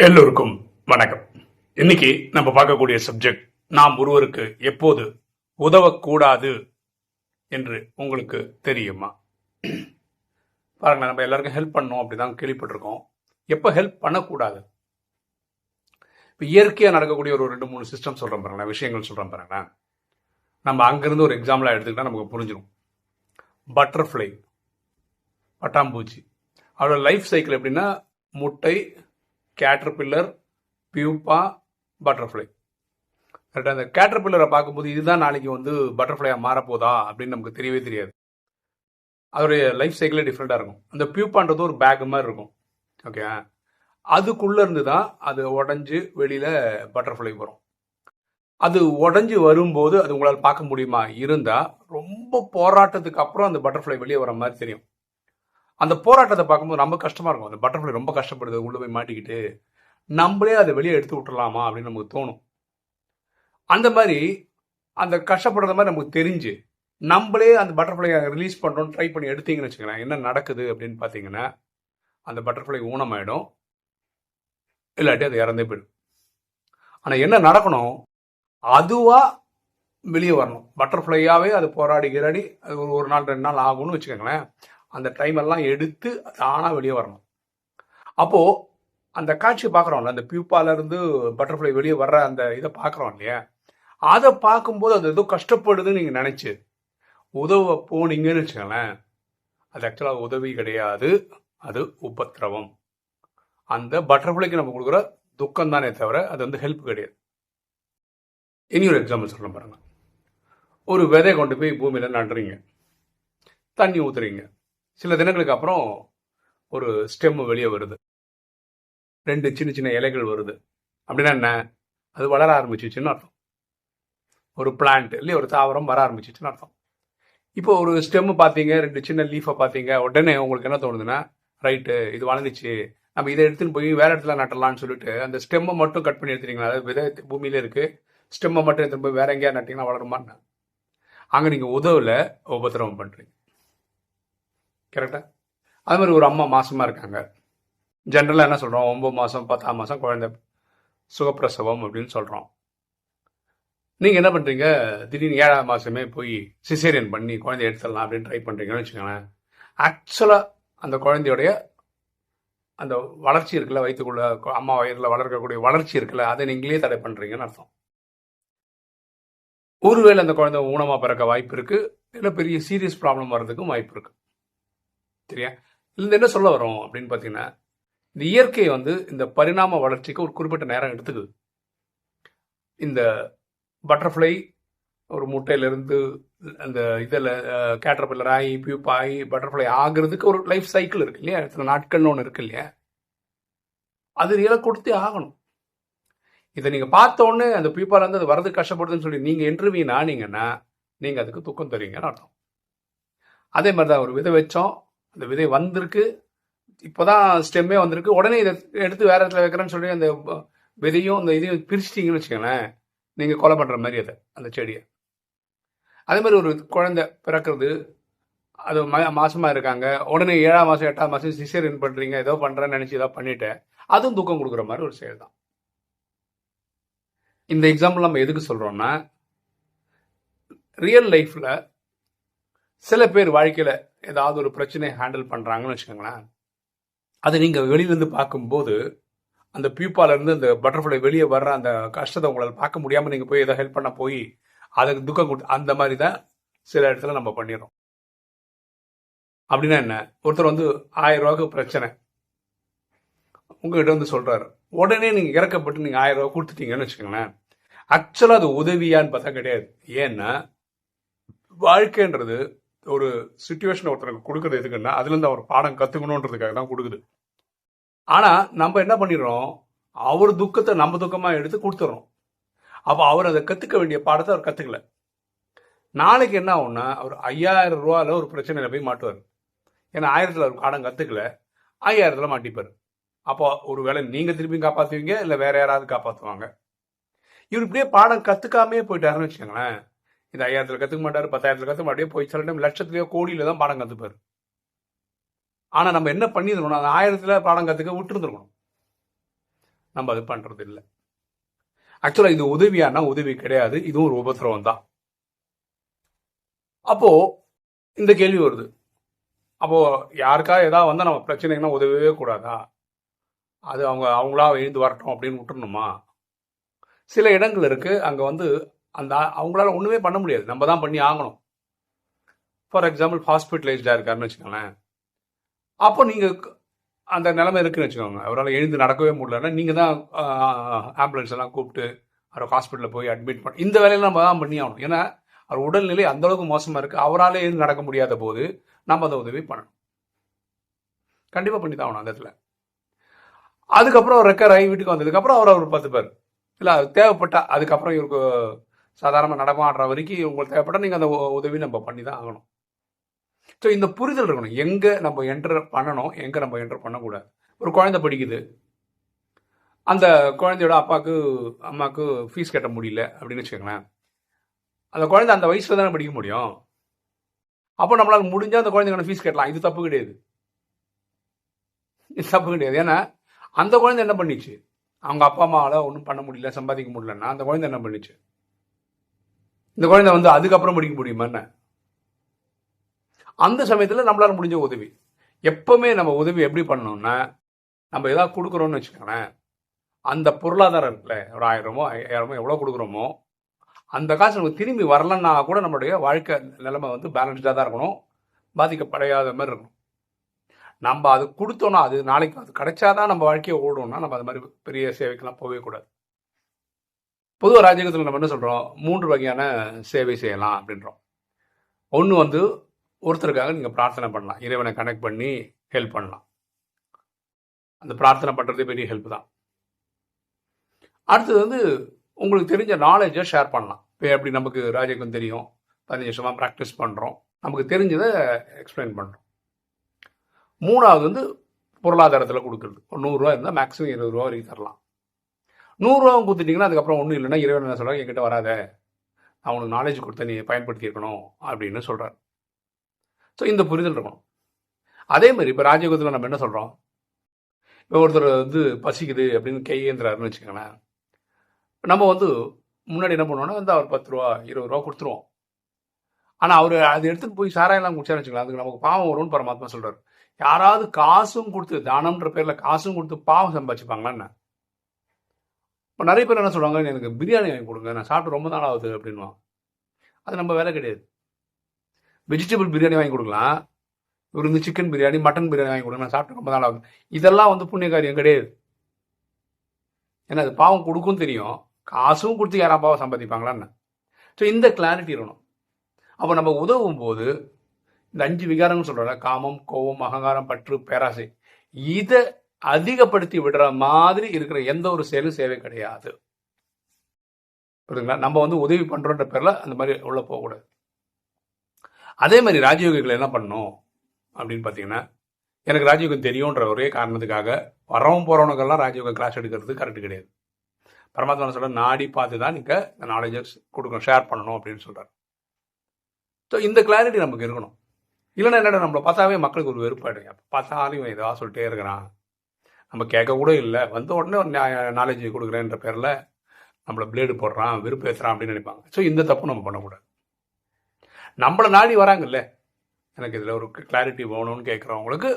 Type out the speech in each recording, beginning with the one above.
எல்லோருக்கும் வணக்கம். இன்னைக்கு நம்ம பார்க்கக்கூடிய சப்ஜெக்ட் நாம் ஒருவருக்கு எப்போது உதவக்கூடாது என்று உங்களுக்கு தெரியுமா? பாருங்க நம்ம எல்லாருக்கும் ஹெல்ப் பண்ணோம் அப்படிதான் கேள்விப்பட்டிருக்கோம். எப்போ ஹெல்ப் பண்ணக்கூடாது? இப்போ இயற்கையாக நடக்கக்கூடிய ஒரு ரெண்டு மூணு சிஸ்டம் சொல்கிறேன் பாருங்களேன் விஷயங்கள் சொல்கிறேன் பாருங்களேன். நம்ம அங்கேருந்து ஒரு எக்ஸாம்பிளாக எடுத்துக்கிட்டால் நமக்கு புரிஞ்சிடும் பட்டர்ஃப்ளை பட்டாம்பூச்சி. அவரோட லைஃப் சைக்கிள் எப்படின்னா முட்டை கேட்டர்பில்லர் பியூப்பா பட்டர்ஃப்ளை கரெக்டாக அந்த கேட்டர்பில்லரை பார்க்கும்போது இதுதான் நாளைக்கு வந்து பட்டர்ஃப்ளையாக மாறப்போதா அப்படின்னு நமக்கு தெரியவே தெரியாது. அதோடைய லைஃப் சைக்கிளே டிஃப்ரெண்ட்டாக இருக்கும். அந்த பியூப்பான்றது ஒரு பேக் மாதிரி இருக்கும். ஓகே அதுக்குள்ளே இருந்து தான் அது உடஞ்சி வெளியில் பட்டர்ஃப்ளை வரும். அது உடஞ்சி வரும்போது அது உங்களால் பார்க்க முடியுமா? இருந்தால் ரொம்ப போராட்டத்துக்கு அப்புறம் அந்த பட்டர்ஃப்ளை வெளியே வர மாதிரி தெரியும். அந்த போராட்டத்தை பார்க்கும்போது ரொம்ப கஷ்டமாக இருக்கும். அந்த பட்டர்ஃப்ளை ரொம்ப கஷ்டப்படுது. உள்ளே போய் மாட்டிக்கிட்டு நம்மளே அதை வெளியே எடுத்து விட்டுறலாமா அப்படின்னு நமக்கு தோணும். அந்த மாதிரி அந்த கஷ்டப்படுற மாதிரி நமக்கு தெரிஞ்சு நம்மளே அந்த பட்டர்ஃப்ளையை ரிலீஸ் பண்ணுறோம் ட்ரை பண்ணி எடுத்தீங்கன்னு வச்சுக்கோங்களேன் என்ன நடக்குது அப்படின்னு பார்த்தீங்கன்னா அந்த பட்டர்ஃப்ளை ஊனமாயிடும். இல்லாட்டி அது இறந்தே போயிடும். ஆனால் என்ன நடக்கணும்? அதுவாக வெளியே வரணும். பட்டர்ஃப்ளையாகவே அது போராடி கிராடி அது ஒரு ஒரு நாள் ரெண்டு நாள் ஆகும்னு வச்சுக்கோங்களேன். அந்த டைம் எல்லாம் எடுத்து தானாக வெளியே வரணும். அப்போது அந்த காட்சியை பார்க்குறோம்ல அந்த பியூப்பாலேருந்து பட்டர்ஃப்ளை வெளியே வர்ற அந்த இதை பார்க்குறோம் இல்லையா? அதை பார்க்கும்போது அது ஏதோ கஷ்டப்படுதுன்னு நீங்கள் நினச்சி உதவ போனீங்கன்னு வச்சுக்கோங்களேன் அது ஆக்சுவலாக உதவி கிடையாது அது உபத்திரவம். அந்த பட்டர்ஃப்ளைக்கு நம்ம கொடுக்குற துக்கம் தானே தவிர அது வந்து ஹெல்ப் கிடையாது. இனி ஒரு எக்ஸாம்பிள் சொல்ல பாருங்க. ஒரு விதை கொண்டு போய் பூமியில் நடுறீங்க. தண்ணி ஊற்றுறீங்க சில தினங்களுக்கு அப்புறம் ஒரு ஸ்டெம் வெளியே வருது. ரெண்டு சின்ன சின்ன இலைகள் வருது. அப்படின்னா என்ன? அது வளர ஆரம்பிச்சிச்சுன்னு அர்த்தம். ஒரு பிளான்ட் இல்லையா ஒரு தாவரம் வர ஆரம்பிச்சிச்சுன்னு அர்த்தம். இப்போ ஒரு ஸ்டெம் பார்த்தீங்க ரெண்டு சின்ன லீஃபை பார்த்தீங்க உடனே உங்களுக்கு என்ன தோணுதுன்னா ரைட்டு இது வளர்ந்துச்சு. நம்ம இதை எடுத்துன்னு போய் வேற இடத்துல நட்டலாம்னு சொல்லிட்டு அந்த ஸ்டெம்மை மட்டும் கட் பண்ணி எடுத்துட்டீங்களா? அதாவது விதை பூமியில இருக்கு. ஸ்டெம்மை மட்டும் எடுத்துன்னு போய் வேற எங்கேயா நட்டிங்கன்னா வளருமான்னு? அங்கே நீங்கள் உதவல உபத்திரவம் பண்ணுறீங்க கரெக்டா அது மாதிரி ஒரு அம்மா மாசமா இருக்காங்க. ஜென்ரலாக என்ன சொல்கிறோம் ஒன்பது மாதம் பத்தாம் மாதம் குழந்தை சுகப்பிரசவம் அப்படின்னு சொல்கிறோம் நீங்கள் என்ன பண்ணுறீங்க திடீர்னு ஏழாம் மாதமே போய் சிசேரியன் பண்ணி குழந்தைய எடுத்துடலாம் அப்படின்னு ட்ரை பண்ணுறீங்கன்னு வச்சுக்கோங்களேன். ஆக்சுவலாக அந்த குழந்தையோடைய அந்த வளர்ச்சி இருக்குல்ல வயிற்றுக்குள்ள அம்மா வயிறில் வளர்க்கக்கூடிய வளர்ச்சி இருக்குல்ல அதை நீங்களே தடை பண்ணுறீங்கன்னு அர்த்தம். ஒருவேளை அந்த குழந்தை ஊனமாக பிறக்க வாய்ப்பு இருக்கு. இல்லை பெரிய சீரியஸ் ப்ராப்ளம் வர்றதுக்கும் வாய்ப்பு இருக்கு. சரியா இந்த என்ன சொல்ல வரோம் அப்படின்னு பார்த்தீங்கன்னா இந்த இயற்கையை வந்து இந்த பரிணாம வளர்ச்சிக்கு ஒரு குறிப்பிட்ட நேரம் எடுத்துக்குது. இந்த பட்டர்ஃப்ளை ஒரு முட்டையிலிருந்து அந்த இதில் கேட்டர்பில்லர் ஆகி பியூப் ஆகி பட்டர்ஃப்ளை ஆகிறதுக்கு ஒரு லைஃப் சைக்கிள் இருக்கு இல்லையா? இத்தனை நாட்கள்னு ஒன்று இருக்கு இல்லையா? அது ரியலாக கொடுத்தே ஆகணும். இதை நீங்கள் பார்த்த உடனே அந்த பியூப்பால இருந்து அது வரது கஷ்டப்படுதுன்னு சொல்லி நீங்கள் இன்டர்வியூ ஆனீங்கன்னா நீங்கள் அதுக்கு துக்கம் தருவீங்கன்னு அர்த்தம். அதே மாதிரி தான் ஒரு விதை வச்சோம் அந்த விதை வந்திருக்கு. இப்போதான் ஸ்டெம்மே வந்திருக்கு. உடனே இதை எடுத்து வேற இடத்துல வைக்கிறேன்னு சொல்லி அந்த விதையும் அந்த இதையும் பிரிச்சிட்டிங்கன்னு வச்சுக்கோங்களேன். நீங்கள் கொலை பண்ணுற மாதிரி அதை அந்த செடியை. அதே மாதிரி ஒரு குழந்தை பிறக்கிறது அது ம- மாதமாக இருக்காங்க. உடனே ஏழாம் மாதம் எட்டாம் மாதம் சிசேரியன் பண்ணுறீங்க ஏதோ பண்ணுறேன்னு நினச்சி ஏதோ பண்ணிட்டேன். அதுவும் தூக்கம் கொடுக்குற மாதிரி ஒரு செயல் தான் இந்த எக்ஸாம்பிள் நம்ம எதுக்கு சொல்கிறோம்னா ரியல் லைஃப்பில் சில பேர் வாழ்க்கையில் ஏதாவது ஒரு பிரச்சனையை ஹேண்டில் பண்ணுறாங்கன்னு வச்சுக்கோங்களேன். அதை நீங்கள் வெளியில இருந்து பார்க்கும்போது அந்த பியூப்பாலேருந்து அந்த பட்டர்ஃப்ளை வெளியே வர்ற அந்த கஷ்டத்தை உங்களால் பார்க்க முடியாமல் நீங்கள் போய் ஏதோ ஹெல்ப் பண்ண போய் அதுக்கு துக்கம் கொடுத்து அந்த மாதிரி தான் சில இடத்துல நம்ம பண்ணிடுறோம். அப்படின்னா என்ன? ஒருத்தர் வந்து ஆயிரம் ரூபாய்க்கு பிரச்சனை. உங்ககிட்ட வந்து சொல்கிறாரு உடனே நீங்கள் இறக்கப்பட்டு நீங்கள் ஆயிரம் ரூபா கொடுத்துட்டீங்கன்னு வச்சுக்கோங்களேன். ஆக்சுவலாக அது உதவியான்னு பார்த்தா கிடையாது. ஏன்னா வாழ்க்கைன்றது ஒரு சுச்சுவேஷன் ஒருத்தருக்கு கொடுக்குறது எதுக்குன்னா அதுலேருந்து அவர் பாடம் கற்றுக்கணுன்றதுக்காக தான் கொடுக்குது. ஆனால் நம்ம என்ன பண்ணிடுறோம்? அவர் துக்கத்தை நம்ம துக்கமாக எடுத்து கொடுத்துட்றோம். அப்போ அவர் அதை கற்றுக்க வேண்டிய பாடத்தை அவர் கற்றுக்கல நாளைக்கு என்ன ஆகும்னா அவர் ஐயாயிரம் ரூபால ஒரு பிரச்சனையில் போய் மாட்டுவார். ஏன்னா ஆயிரத்தில் அவர் பாடம் கற்றுக்கல ஐயாயிரத்தில் மாட்டிப்பார். அப்போ ஒரு வேளை நீங்கள் திரும்பியும் காப்பாற்றுவீங்க இல்லை வேற யாராவது காப்பாற்றுவாங்க இவர் இப்படியே பாடம் கற்றுக்காமே போயிட்டாருன்னு வச்சுக்கோங்களேன். இந்த ஐயாயிரத்தில் கற்றுக்க மாட்டார் பத்தாயிரத்தில் கற்றுக்க அப்படியே போய் சில டைம் லட்சத்துலையோ கோடியில் தான் பாடம் கற்றுப்பார் ஆனால் நம்ம என்ன பண்ணிருந்தோம் அந்த ஆயிரத்தில் பாடம் கற்றுக்க விட்டுருந்துருக்கணும். நம்ம அது பண்ணுறது இல்லை. ஆக்சுவலாக இது உதவியானா உதவி கிடையாது. இதுவும் ஒரு உபத்திரவம் தான். அப்போது இந்த கேள்வி வருது. அப்போது யாருக்கா ஏதாவது வந்தால் நம்ம பிரச்சனைங்கன்னா உதவவே கூடாதா? அது அவங்க அவங்களா எழுந்து வரட்டும் அப்படின்னு விட்டுறணுமா? சில இடங்கள் இருக்குது அங்கே வந்து அந்த அவங்களால ஒன்றுமே பண்ண முடியாது. நம்ம தான் பண்ணி ஆகணும். ஃபார் எக்ஸாம்பிள் ஹாஸ்பிட்டலைஸ்டாக இருக்காருன்னு வச்சுக்கோங்களேன். அப்போ நீங்கள் அந்த நிலைமை இருக்குன்னு வச்சுக்கோங்க. அவரால் எழுந்து நடக்கவே முடியலன்னா நீங்கள் தான் ஆம்புலன்ஸ் எல்லாம் கூப்பிட்டு அவரை ஹாஸ்பிட்டலில் போய் அட்மிட் பண்ண இந்த வேலையெல்லாம் நம்ம தான் பண்ணி ஆகணும். ஏன்னா அவர் உடல்நிலை அந்தளவுக்கு மோசமாக இருக்குது அவரால் எழுந்து நடக்க முடியாத போது நம்ம அதை உதவி பண்ணணும். கண்டிப்பாக பண்ணி தான் ஆகணும் அந்த இடத்துல. அதுக்கப்புறம் ரெக்கர் ஆகி வீட்டுக்கு வந்ததுக்கப்புறம் அவர் அவர் பத்து பேர் இல்லை அது தேவைப்பட்டா அதுக்கப்புறம் இவருக்கு சாதாரணமாக நடமாடுற வரைக்கும் உங்களுக்கு தேவைப்பட்டா நீங்கள் அந்த உதவி நம்ம பண்ணி தான் ஆகணும். ஸோ இந்த புரிதல் இருக்கணும். எங்கே நம்ம என்டர் பண்ணணும் எங்கே நம்ம என்டர் பண்ணக்கூடாது. ஒரு குழந்தை படிக்குது. அந்த குழந்தையோட அப்பாவுக்கு அம்மாவுக்கு ஃபீஸ் கட்ட முடியல அப்படின்னு வச்சுக்கோங்களேன். அந்த குழந்தை அந்த வயசில் தானே படிக்க முடியும். அப்போ நம்மளால் முடிஞ்சால் அந்த குழந்தைக்கான ஃபீஸ் கட்டலாம். இது தப்பு கிடையாது. இது தப்பு கிடையாது. ஏன்னா அந்த குழந்தை என்ன பண்ணிச்சு? அவங்க அப்பா அம்மாவால் ஒன்றும் பண்ண முடியல சம்பாதிக்க முடியலன்னா அந்த குழந்தை என்ன பண்ணிச்சு? இந்த குழந்தை வந்து அதுக்கப்புறம் படிக்க முடியுமா என்ன? அந்த சமயத்தில் நம்மளால முடிஞ்ச உதவி. எப்பவுமே நம்ம உதவி எப்படி பண்ணோம்னா நம்ம ஏதாவது கொடுக்குறோம்னு வச்சுக்கோங்களேன். அந்த பொருளாதாரம் இருக்குல்ல ஒரு ஆயிரமோ ஐயாயிரமோ எவ்வளோ கொடுக்குறோமோ அந்த காசு நமக்கு திரும்பி வரலன்னா கூட நம்மளுடைய வாழ்க்கை நிலைமை வந்து பேலன்ஸ்டாக தான் இருக்கணும். பாதிக்கப்படையாத மாதிரி இருக்கணும். நம்ம அது கொடுத்தோம்னா அது நாளைக்கு அது கிடைச்சாதான் நம்ம வாழ்க்கையை ஓடணும்னா நம்ம அது மாதிரி பெரிய சேவைக்கெல்லாம் போகவே கூடாது. பொதுவாக ராஜ்யத்தில் நம்ம என்ன சொல்கிறோம் மூன்று வகையான சேவை செய்யலாம் அப்படின்றோம். ஒன்று வந்து ஒருத்தருக்காக நீங்கள் பிரார்த்தனை பண்ணலாம். இறைவனை கனெக்ட் பண்ணி ஹெல்ப் பண்ணலாம். அந்த பிரார்த்தனை பண்ணுறதே பெரிய ஹெல்ப் தான். அடுத்தது வந்து உங்களுக்கு தெரிஞ்ச நாலேஜை ஷேர் பண்ணலாம். இப்போ எப்படி நமக்கு ராஜகம் தெரியும்? பதினஞ்சு வருஷமாக ப்ராக்டிஸ் பண்ணுறோம் நமக்கு தெரிஞ்சதை எக்ஸ்பிளைன் பண்ணுறோம் மூணாவது வந்து பொருளாதாரத்தில் கொடுக்குறது. ஒரு நூறுரூவா இருந்தால் மேக்ஸிமம் இருபது ரூபா வரைக்கும் தரலாம். நூறுரூவாவும் கொடுத்துட்டிங்கன்னா அதுக்கப்புறம் ஒன்றும் இல்லைன்னா இறைவன் என்ன சொல்கிறாங்க என்கிட்ட வராத. நான் உனக்கு நாலேஜ் கொடுத்த நீ பயன்படுத்தியிருக்கணும் அப்படின்னு சொல்கிறார் ஸோ இந்த புரிதல் இருக்கணும். அதே மாதிரி இப்போ ராஜயோகத்தில் நம்ம என்ன சொல்கிறோம் இப்போ ஒருத்தர் வந்து பசிக்குது அப்படின்னு கையேந்திராருன்னு வச்சுக்கோங்களேன். நம்ம வந்து முன்னாடி என்ன பண்ணுவோம்னா வந்து அவர் பத்து ரூபா இருபது ரூபா கொடுத்துருவோம். ஆனால் அவர் அதை எடுத்துகிட்டு போய் சாராயெல்லாம் குடிச்சாரு வச்சுக்கலாம் அதுக்கு நமக்கு பாவம் வரும்னு பரமாத்மா சொல்கிறார் யாராவது காசும் கொடுத்து தானம்ன்ற பேரில் காசும் கொடுத்து பாவம் சம்பாதிச்சுப்பாங்களா என்ன? இப்போ நிறைய பேர் என்ன சொல்கிறாங்க எனக்கு பிரியாணி வாங்கி கொடுங்க நான் சாப்பிட்டு ரொம்ப நாள் ஆகுது அப்படின்வான் அது நம்ம வேலை கிடையாது. வெஜிடபிள் பிரியாணி வாங்கி கொடுக்கலாம். இவர் வந்து சிக்கன் பிரியாணி மட்டன் பிரியாணி வாங்கி கொடுங்க நான் சாப்பிட்டு ரொம்ப நாள் ஆகுது. இதெல்லாம் வந்து புண்ணிய காரியம் கிடையாது. ஏன்னா அது பாவம் கொடுக்கும் தெரியும். காசும் கொடுத்து யாரா பாவம் சம்பாதிப்பாங்களான்னு. ஸோ இந்த கிளாரிட்டி இருக்கணும். அப்போ நம்ம உதவும் போது இந்த அஞ்சு விகாரம்னு சொல்கிறோம்ல காமம் கோபம் அகங்காரம் பற்று பேராசை இதை அதிகப்படுத்தி விடுற மாதிரி இருக்கிற எந்த ஒரு செயலும் சேவை கிடையாது. புரியுதுங்களா? நம்ம வந்து உதவி பண்றோன்ற பேர்ல அந்த மாதிரி உள்ள போகக்கூடாது அதே மாதிரி ராஜயோகிகள் என்ன பண்ணணும் அப்படின்னு பார்த்தீங்கன்னா எனக்கு ராஜயோகம் தெரியுன்ற ஒரே காரணத்துக்காக வரவும் போறவனுக்கெல்லாம் ராஜயோகம் கிளாஸ் எடுக்கிறது கரெக்ட் கிடையாது. பரமாத்மா சொல்ற நாடி பார்த்து தான் நீங்க இந்த நாலேஜை கொடுக்கணும் ஷேர் பண்ணணும் அப்படின்னு சொல்றாரு. ஸோ இந்த கிளாரிட்டி நமக்கு இருக்கணும். இல்லைன்னா என்னடா நம்மளை பார்த்தாவே மக்களுக்கு ஒரு வெறுப்பாயிடும் பார்த்தாலும் இவன் ஏதாவது சொல்லிட்டே இருக்கிறான். நம்ம கேட்க கூட இல்லை. வந்த உடனே ஒரு நாலேஜ் கொடுக்குறேன்ற பேரில் நம்மளை பிளேடு போடுறான் வெறுப்பு ஏற்றுறான் அப்படின்னு நினைப்பாங்க. ஸோ இந்த தப்பு நம்ம பண்ணக்கூடாது. நம்மளை நாடி வராங்கல்ல. எனக்கு இதில் ஒரு கிளாரிட்டி வேணும்னு கேட்குறவங்களுக்கு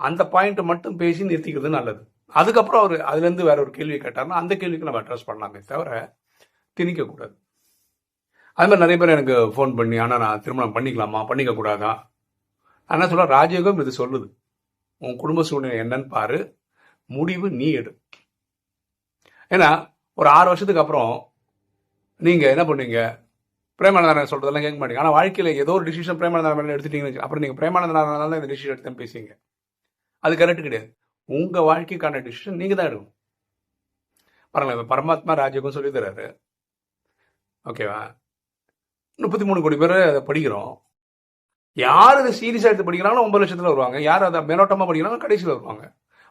அந்த பாயிண்ட்டை மட்டும் பேசி நிறுத்திக்கிறது நல்லது. அதுக்கப்புறம் அவர் அதுலேருந்து வேற ஒரு கேள்வி கேட்டார்னா அந்த கேள்விக்கு நம்ம அட்ரஸ் பண்ணலாமே தவிர திணிக்கக்கூடாது அது மாதிரி நிறைய பேர் எனக்கு ஃபோன் பண்ணி ஆனால் நான் திருமணம் பண்ணிக்கலாமா? பண்ணிக்கக்கூடாதா நான் என்ன சொல்ல ராஜயோகம் இது சொல்லுது. உன் குடும்ப சூழ்நிலை என்னன்னு பாரு. முடிவு நீ எடு. ஏன்னா ஒரு ஆறு வருஷத்துக்கு அப்புறம் நீங்கள் என்ன பண்ணுவீங்க பிரேமானந்தாரன் சொல்கிறதெல்லாம் கேட்க மாட்டீங்க. ஆனால் வாழ்க்கையில் ஏதோ ஒரு டிசிஷன் பிரேமானந்தாரன் எடுத்துட்டீங்கன்னு அப்புறம் நீங்கள் பிரேமானந்தாரன் தான் இந்த டிசிஷன் எடுத்து பேசுவீங்க. அது கரெக்ட் கிடையாது. உங்கள் வாழ்க்கைக்கான டிசிஷன் நீங்கள் தான் எடுக்கணும். பாருங்களேன் பரமாத்மா ராஜயோகம் சொல்லி தர்றாரு ஓகேவா முப்பத்தி மூணு கோடி பேர் அதை படிக்கிறோம். யார் அதை சீரியஸாக எடுத்து படிக்கிறாங்களோ ஒன்பது லட்சத்தில் வருவாங்க. யார் அதை மேலோட்டமாக படிக்கிறாங்களோ கடைசியில் வருவாங்க.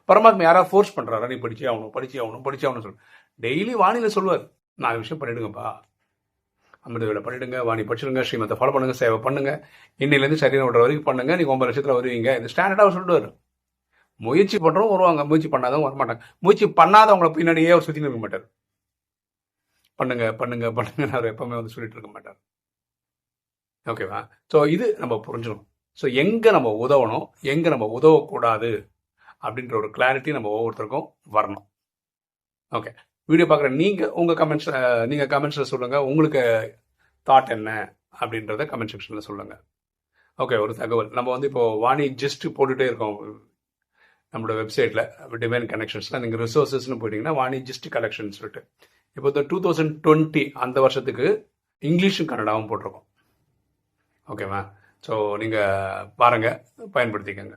பரமாத்மா யாராவது ஃபோர்ஸ் பண்ணுறாரா நீ படிச்சே ஆகணும் படிச்சே ஆகணும் படிச்சே ஆகணும் சொல்லு. டெய்லி வாணியில் சொல்லுவார். நாலு விஷயம் பண்ணிடுங்கப்பா. அமிர்த வேலை பண்ணிடுங்க வாணி படிச்சிடுங்க ஸ்ரீமத்தை ஃபாலோ பண்ணுங்க சேவை பண்ணுங்க. இன்னிலேருந்து சரீரம் விடுற வரைக்கும் பண்ணுங்க. நீங்கள் ஒன்பது லட்சத்தில் வருவீங்க. இந்த ஸ்டாண்டர்டாக சொல்லிட்டு முயற்சி பண்ணுறவங்க வருவாங்க. முயற்சி பண்ணாதவங்க வரமாட்டாங்க முயற்சி பண்ணாதவங்களை பின்னாடியே அவர் சுற்றி நிற்க மாட்டார். பண்ணுங்க பண்ணுங்க பண்ணுங்கள் அவர் எப்பவுமே வந்து சொல்லிட்டு இருக்க மாட்டார். ஓகேவா ஸோ இது நம்ம புரிஞ்சிடும் ஸோ எங்கே நம்ம உதவணும்? எங்கே நம்ம உதவக்கூடாது? அப்படின்ற ஒரு கிளாரிட்டி நம்ம ஒவ்வொருத்தருக்கும் வரணும். ஓகே வீடியோ பார்க்குற நீங்கள் உங்கள் கமெண்ட்ஸ் நீங்கள் கமெண்ட்ஸில் சொல்லுங்கள் உங்களுக்கு தாட் என்ன? அப்படின்றத கமெண்ட் செக்ஷனில் சொல்லுங்கள் ஓகே ஒரு தகவல். நம்ம வந்து இப்போ வாணி ஜஸ்ட் போட்டுகிட்டே இருக்கோம். நம்மளோட வெப்சைட்டில் டிமைன் கனெக்ஷன்ஸில் நீங்கள் ரிசோர்ஸஸ்னு போயிட்டீங்கன்னா வாணி ஜஸ்ட் கலெக்ஷன் சொல்லிட்டு. இப்போ இந்த டூ தௌசண்ட் டுவெண்ட்டி அந்த வருஷத்துக்கு இங்கிலீஷும் கன்னடாவும் போட்டிருக்கோம். ஓகேவா ஸோ நீங்கள் பாருங்கள் பயன்படுத்திக்கங்க.